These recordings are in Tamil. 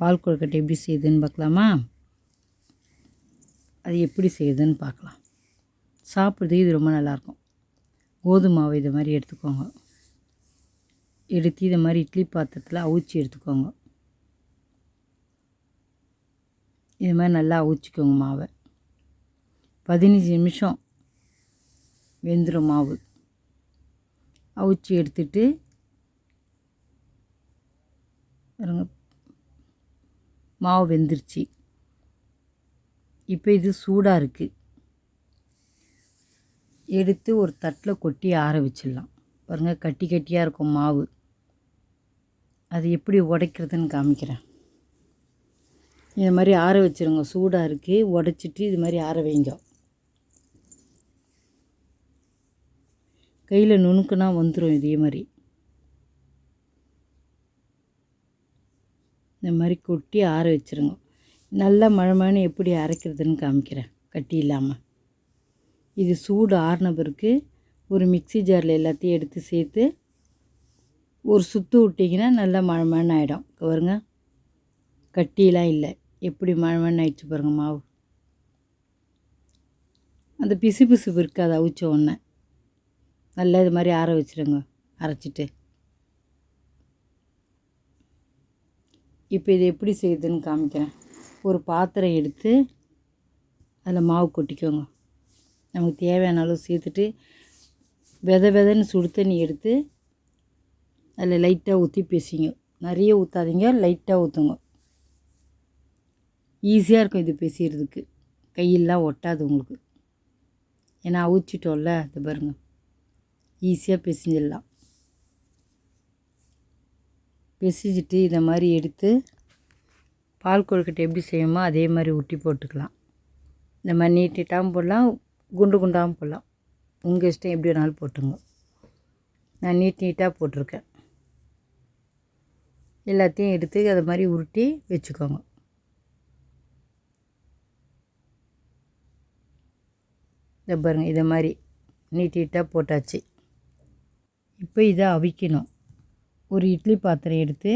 பால் கொழுக்கட்டை எப்படி செய்யுதுன்னு பார்க்கலாமா? அது எப்படி செய்யுதுன்னு பார்க்கலாம். சாப்பிட்றதுக்கு இது ரொம்ப நல்லாயிருக்கும். கோதுமை மாவு இது மாதிரி எடுத்துக்கோங்க. எடுத்து இதை மாதிரி இட்லி பாத்திரத்தில் அவிச்சு எடுத்துக்கோங்க. இது மாதிரி நல்லா அவிச்சிக்கோங்க மாவை. பதினஞ்சு நிமிஷம் வெந்துடும் மாவு. அவிச்சு எடுத்துட்டு மாவு வெந்துருச்சு. இப்போ இது சூடாக இருக்குது எடுத்து ஒரு தட்டில் கொட்டி ஆற வச்சிடலாம். பாருங்கள் கட்டி கட்டியாக இருக்கும் மாவு. அது எப்படி உடைக்கிறதுன்னு காமிக்கிறேன். இது மாதிரி ஆற வச்சுருங்க சூடாக இருக்குது உடச்சிட்டு இது மாதிரி ஆற வைங்க. கையில் நுணுக்குனா வந்துடும் இதே மாதிரி. இந்த மாதிரி கொட்டி ஆற வச்சுருங்க. நல்லா மழை எப்படி அரைக்கிறதுன்னு காமிக்கிறேன். கட்டி இல்லாமல் இது சூடு ஆறின பிறகு ஒரு மிக்ஸி ஜாரில் எல்லாத்தையும் எடுத்து சேர்த்து ஒரு சுற்று விட்டிங்கன்னா நல்லா மழை ஆகிடும் பாருங்க. கட்டிலாம் இல்லை. எப்படி மழை ஆயிடுச்சு பாருங்க மாவு. அந்த பிசு பிசுப்பு இருக்காது அவிச்ச உடனே. நல்லா இது மாதிரி ஆற வச்சுருங்க. அரைச்சிட்டு. இப்போ இது எப்படி செய்யுதுன்னு காமிக்கிறேன். ஒரு பாத்திரம் எடுத்து அதில் மாவு கொட்டிக்கோங்க. நமக்கு தேவையான அளவு சேர்த்துட்டு வித விதன்னு சுடு தண்ணி எடுத்து அதில் லைட்டாக ஊற்றி பேசிங்க. நிறைய ஊற்றாதீங்க லைட்டாக ஊற்றுங்க ஈஸியாக இருக்கும் இது பேசிடுறதுக்கு கையெல்லாம் ஒட்டாது உங்களுக்கு. ஏன்னா அவிச்சிட்டோம்ல அது பாருங்க. ஈஸியாக பிசைஞ்சிடலாம் பிசைஞ்சிட்டு இதை மாதிரி எடுத்து பால் கொழுக்கட்டை எப்படி செய்யுமோ அதே மாதிரி உருட்டி போட்டுக்கலாம். இந்த மாதிரி நீட்டிட்டாகவும் போடலாம் குண்டு குண்டாகவும் போடலாம். உங்கள் இஷ்டம் எப்படி வேணாலும் போட்டுங்க. நான் நீட் நீட்டாக போட்டிருக்கேன். எல்லாத்தையும் எடுத்து அதை மாதிரி உருட்டி வச்சுக்கோங்க. இதை பாருங்கள் இதை மாதிரி நீட்டிட்டாக போட்டாச்சு. இப்போ இதை அவிக்கணும். ஒரு இட்லி பாத்திரம் எடுத்து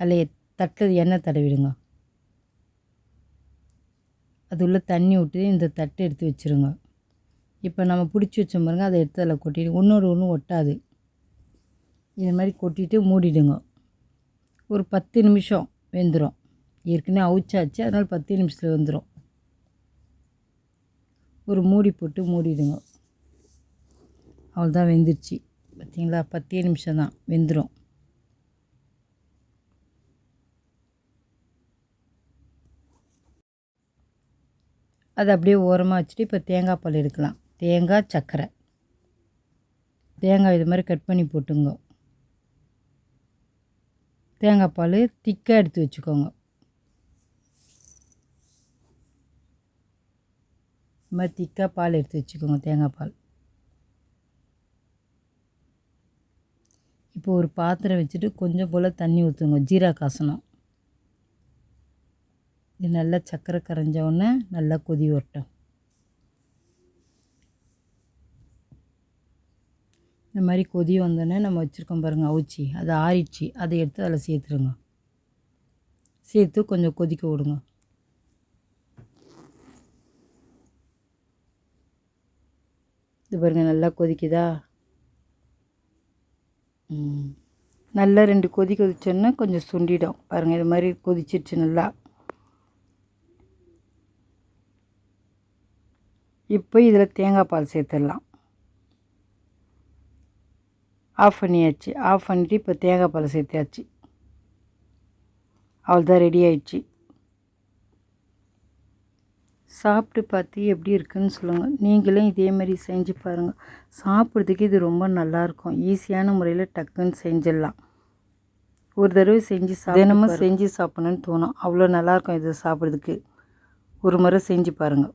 அதில் தட்டில் எண்ணெய் தடவிடுங்க. அது உள்ளே தண்ணி விட்டு இந்த தட்டை எடுத்து வச்சுருங்க. இப்போ நம்ம பிடிச்சி வச்சோம் பாருங்க அதை எடுத்து அதில் கொட்டிட்டு ஒன்றோடு ஒன்று ஒட்டாது. இது மாதிரி கொட்டிட்டு மூடிடுங்க. ஒரு பத்து நிமிஷம் வெந்துடும் ஏற்கனவே அவிச்சாச்சு அதனால் பத்து நிமிஷத்தில் வந்துடும் ஒரு மூடி போட்டு மூடிடுங்க. அவ்வளோதான் வெந்துருச்சு. பார்த்தீங்களா? பத்தே நிமிஷம் தான் வெந்துடும் அதை அப்படியே ஓரமாக வச்சுட்டு இப்போ தேங்காய் பால் எடுக்கலாம். தேங்காய் சர்க்கரை தேங்காய் இது மாதிரி கட் பண்ணி போட்டுங்க தேங்காய் பால் திக்காக எடுத்து வச்சுக்கோங்க. இது மாதிரி திக்காக பால் எடுத்து வச்சுக்கோங்க தேங்காய் பால். இப்போ ஒரு பாத்திரம் வச்சுட்டு கொஞ்சம் போல் தண்ணி ஊற்றுங்க ஜீரா காசனம். இது நல்லா சர்க்கரை கரைஞ்சோடனே நல்லா கொதி வரட்டும். இந்த மாதிரி கொதி வந்தோடனே நம்ம வச்சுருக்கோம் பாருங்கள் அவிச்சி. அது ஆறிடுச்சு. அதை எடுத்து அதில் சேர்த்துருங்க. சேர்த்து கொஞ்சம் கொதிக்க விடுங்க. இது பாருங்கள் நல்லா கொதிக்குதா? நல்லா ரெண்டு கொதி கொதிச்சோன்னா கொஞ்சம் சுண்டிடும். பாருங்கள் இது மாதிரி கொதிச்சிருச்சு நல்லா. இப்போ இதில் தேங்காய் பால் சேர்த்துடலாம். ஆஃப் பண்ணியாச்சு. ஆஃப் பண்ணிவிட்டு இப்போ தேங்காய் பால் சேர்த்தாச்சு. அவ்வளோதான் ரெடி ஆயிடுச்சு. சாப்பிட்டு பார்த்து எப்படி இருக்குன்னு சொல்லுங்கள் நீங்களும் இதே மாதிரி செஞ்சு பாருங்கள் சாப்பிட்றதுக்கு இது ரொம்ப நல்லாயிருக்கும் ஈஸியான முறையில் டக்குன்னு செஞ்சிடலாம். ஒரு தடவை செஞ்சு சா தினமும் செஞ்சு சாப்பிடணுன்னு தோணும். அவ்வளோ நல்லாயிருக்கும் இது சாப்பிட்றதுக்கு. ஒரு முறை செஞ்சு பாருங்கள்